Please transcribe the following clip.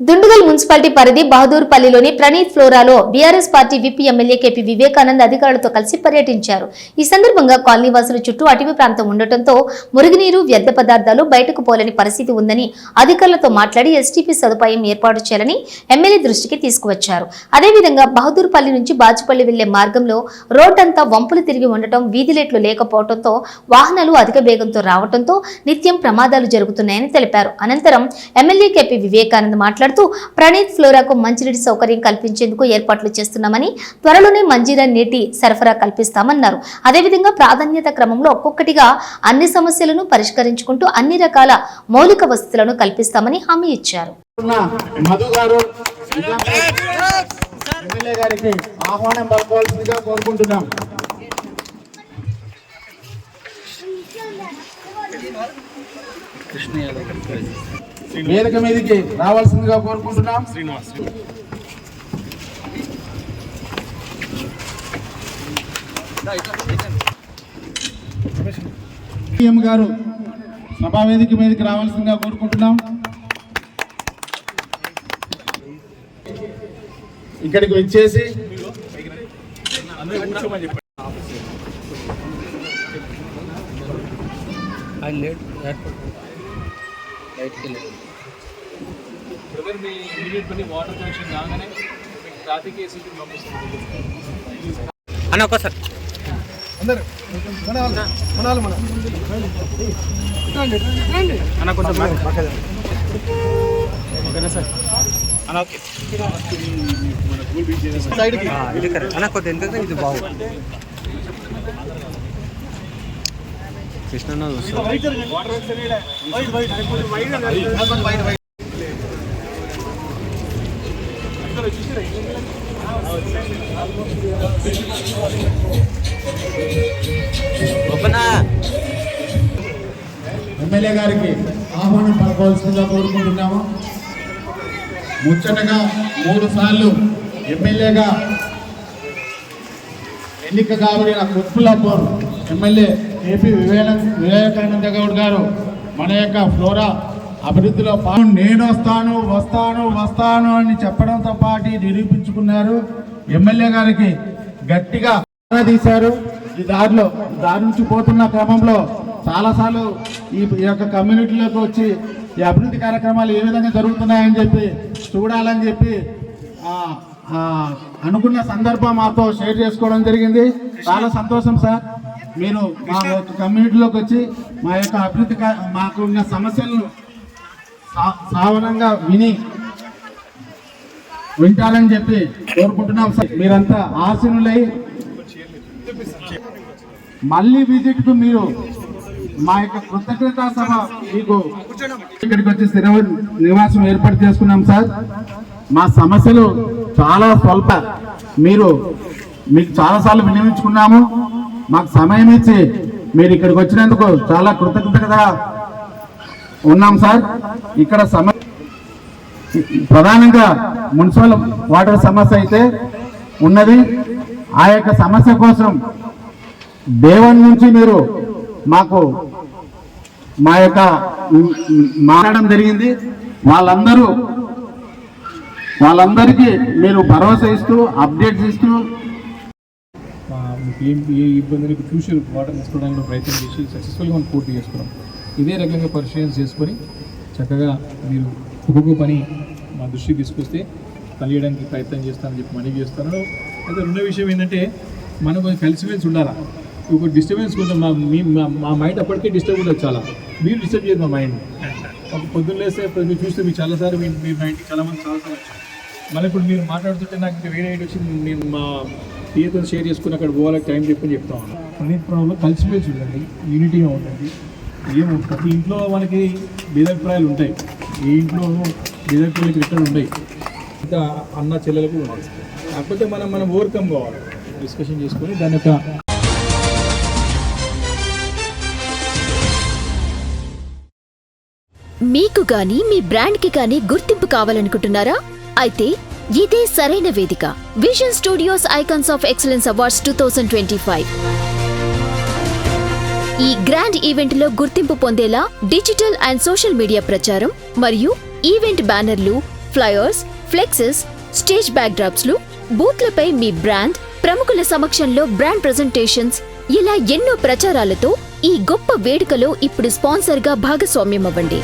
Dindigul municipality పరిధి బహదూర్పల్లిలోని Praneeth ఫ్లోరాలో BRS party whip MLA KP Vivekanand అధికారులతో కలిసి పర్యటించారు. ఈ సందర్భంగా కాలనీ వాసుల చుట్టూ అటవీ ప్రాంతం ఉండటంతో మురుగునీరు వ్యర్థ పదార్థాలు బయటకు పోలేని పరిస్థితి ఉందని అధికారులతో మాట్లాడి ఎస్టీపీ సదుపాయం ఏర్పాటు చేయాలని ఎమ్మెల్యే దృష్టికి తీసుకువచ్చారు. అదేవిధంగా బహదూర్పల్లి నుంచి బాచుపల్లి వెళ్ళే మార్గంలో రోడ్ అంతా వంపులు తిరిగి ఉండటం వీధిలేట్లు లేకపోవడంతో వాహనాలు అధిక వేగంతో రావడంతో నిత్యం ప్రమాదాలు జరుగుతున్నాయని తెలిపారు. అనంతరం ఎమ్మెల్యే కేపీ వివేకానంద్ మాట్లాడుతూ ప్రణీత్ ఫ్లోరాకు మంచినీటి సౌకర్యం కల్పించేందుకు ఏర్పాట్లు చేస్తున్నామని త్వరలోనే మంజీరా నీటి సరఫరా కల్పిస్తామన్నారు. అదేవిధంగా ప్రాధాన్యత క్రమంలో ఒక్కొక్కటిగా అన్ని సమస్యలను పరిష్కరించుకుంటూ అన్ని రకాల మౌలిక వసతులను కల్పిస్తామని హామీ ఇచ్చారు. ఆహ్వానం పలకవలసిందిగా కోరుకుంటున్నాం. వేదిక మీదకి రావాల్సిందిగా కోరుకుంటున్నాం. సీఎం గారు సభా వేదిక మీదకి రావాల్సిందిగా కోరుకుంటున్నాం. ఇక్కడికి వచ్చేసి ఆయన లేట్ లైట్కి వెళ్ళాడు బ్రదర్ మీ ఇమీడియట్ పని వాటర్ కనెక్షన్ కాగానే మీకు ట్రాఫిక్ పంపిస్తుంది. అన్న ఒక్కసారి. అన్న కొంచెం ఓకేనా సార్? అన్న ఓకే. అన్న ఎందుకంటే ఇది బాగుంది. కృష్ణ ఎమ్మెల్యే గారికి ఆహ్వానం పలకవలసిందిగా కోరుకుంటున్నాము. ముచ్చటగా మూడు సార్లు ఎమ్మెల్యేగా ఎన్నిక కాబడిన కుత్పులాపూర్ ఎమ్మెల్యే ఏపీ వివేక వివేకానంద గౌడ్ గారు మన యొక్క ఫ్లోరా అభివృద్ధిలో నేను వస్తాను వస్తాను వస్తాను అని చెప్పడంతో పాటు నిరూపించుకున్నారు. ఎమ్మెల్యే గారికి గట్టిగా తీశారు. ఈ దారిలో దారి నుంచి పోతున్న క్రమంలో చాలాసార్లు ఈ యొక్క కమ్యూనిటీలోకి వచ్చి ఈ అభివృద్ధి కార్యక్రమాలు ఏ విధంగా జరుగుతున్నాయని చెప్పి చూడాలని చెప్పి అనుకున్న సందర్భం మాతో షేర్ చేసుకోవడం జరిగింది. చాలా సంతోషం సార్. మీరు మా యొక్క కమ్యూనిటీలోకి వచ్చి మా యొక్క అభివృద్ధి మాకు ఉన్న సమస్యలను సావనంగా విని వింటారని చెప్పి కోరుకుంటున్నాం సార్. మీరంతా ఆశీనులై మళ్ళీ విజిట్కు మీరు మా యొక్క కృతజ్ఞతా సభ మీకు ఇక్కడికి వచ్చి స్థిర నివాసం ఏర్పాటు చేసుకున్నాం సార్. మా సమస్యలు చాలా స్వల్ప. మీరు మీకు చాలా సార్లు వినియోగించుకున్నాము. మాకు సమయం ఇచ్చి మీరు ఇక్కడికి వచ్చినందుకు చాలా కృతజ్ఞతగా ఉన్నాం సార్. ఇక్కడ సమ ప్రధానంగా మున్సిపల్ వాటర్ సమస్య అయితే ఉన్నది. ఆ యొక్క సమస్య కోసం దేవన్ నుంచి మీరు మాకు మా యొక్క మారడం మాట్లాడడం జరిగింది. వాళ్ళందరూ వాళ్ళందరికీ మీరు భరోసా ఇస్తూ అప్డేట్స్ ఇస్తూ ఏం ఏ ఇబ్బందులకు ఫ్యూచర్ వాటర్ తీసుకోవడానికి ప్రయత్నం చేసి సక్సెస్ఫుల్గా మనం పూర్తి చేసుకున్నాం. ఇదే రకంగా పరిశీలన చేసుకొని చక్కగా మీరు ఒక్కొక్క పని మా దృష్టికి తీసుకొస్తే కలియడానికి ప్రయత్నం చేస్తానని చెప్పి మనవి చేస్తాను అయితే రెండో విషయం ఏంటంటే మనం కొంచెం కలిసిమెలిసి ఉండాలా? ఒక డిస్టర్బెన్స్ కొంచెం మా మీ మా- మా మైండ్ అప్పటికే డిస్టర్బ్ ఉండదు చాలా. మీరు డిస్టర్బ్ చేయదు మా మైండ్ ఒక పొద్దున్న లేస్తే మీరు చూస్తే మీరు చాలాసార్లు మీ మీ మైండ్కి చాలామంది చాలాసార్లు వచ్చారు. మళ్ళీ ఇప్పుడు మీరు మాట్లాడుతుంటే నాకు ఇంకా వేరే ఐడియా వచ్చింది. నేను మా పిఏతో షేర్ చేసుకుని అక్కడ పోవాలని టైం చెప్పని చెప్తా ఉన్నాం. ప్రణీత్ ప్రణవ్లో కలిసిపోయి చూడండి యూనిటీగా ఉంటుంది ఏమో ప్రతి ఇంట్లో మనకి భేదాభిప్రాయాలు ఉంటాయి. ఏ ఇంట్లో భేదాభిప్రాయాలు ఇక్కడ ఉంటాయి ఇంకా అన్న చెల్లెలకు ఉంటాయి కాకపోతే మనం మనం ఓవర్కమ్ కావాలి. డిస్కషన్ చేసుకొని దాని యొక్క మీకు గాని మీ బ్రాండ్కి గాని గుర్తింపు కావాలనుకుంటున్నారా? అయితే ఇదే సరైన వేదిక. Vision Studios Icons of Excellence Awards two thousand twenty five ఈ గ్రాండ్ ఈవెంట్లో గుర్తింపు పొందేలా డిజిటల్ అండ్ సోషల్ మీడియా ప్రచారం మరియు ఈవెంట్ బ్యానర్లు ఫ్లయర్స్ ఫ్లెక్సెస్ స్టేజ్ బ్యాక్డ్రాప్స్లు బూత్లపై మీ బ్రాండ్ ప్రముఖుల సమక్షంలో బ్రాండ్ ప్రెజెంటేషన్స్ ఇలా ఎన్నో ప్రచారాలతో ఈ గొప్ప వేడుకలో ఇప్పుడు స్పాన్సర్గా భాగస్వామ్యం అవ్వండి